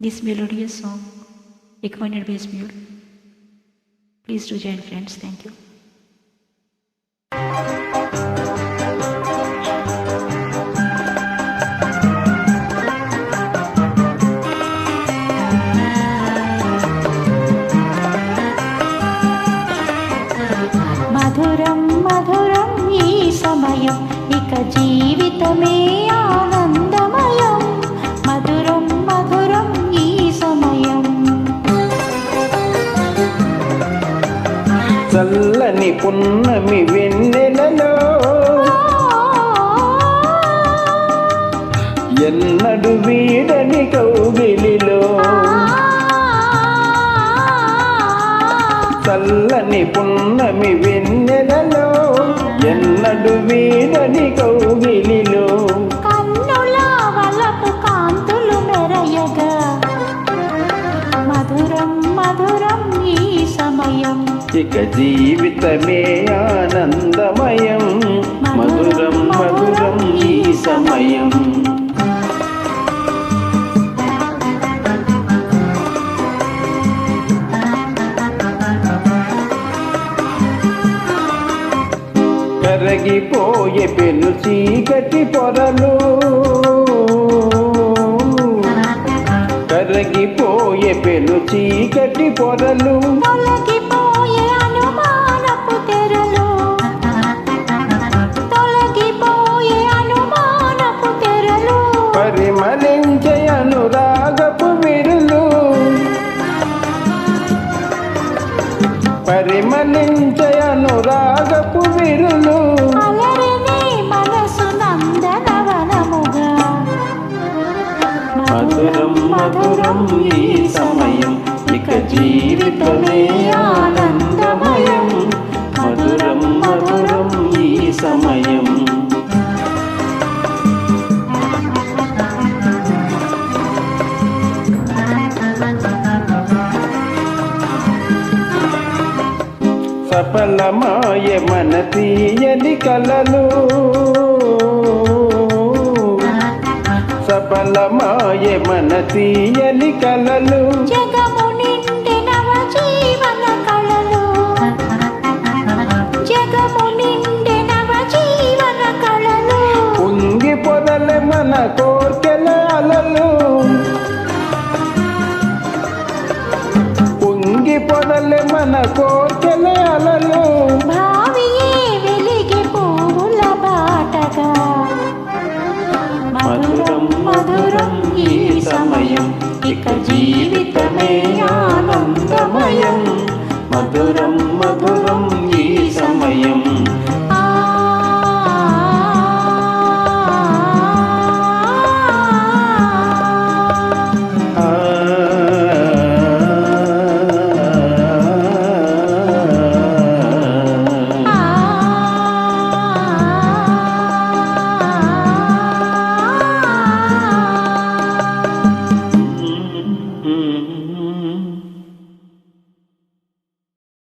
this melodious song accompanied by his mule. Please do join friends. Thank you. మధురం మధురం ఈ సమయం ఇక జీవితమే చల్లని పున్నమి వెన్నెలలో ఎన్నడు వీడని కౌగిలిలో చల్లని పున్నమి వెన్నెలలో ఎన్నడు వీడని కౌ ఇక జీవితమే ఆనందమయం. మధురం మధురం ఈ సమయం. కరగిపోయే పెను చీకటి పొరలు. కరగిపోయే పెను చీకటి పొరలు. పరిమళించే అనురాగపు విరులు. మధురం మధురం ఈ సమయం. ఇక జీవితమే ఆనందమయం సఫలమాయ మన తీయని కలలు. సఫలమాయ మన తీయని కలలు. పొదల మన కోర్కెల అలలు. పొంగి పొదల మన కోర్కెల అలలు. భావియే వెలిగి పూల బాటగా. మధురం మధురం ఈ సమయం ఇక జీవితమే ఆనందమయం. మధురం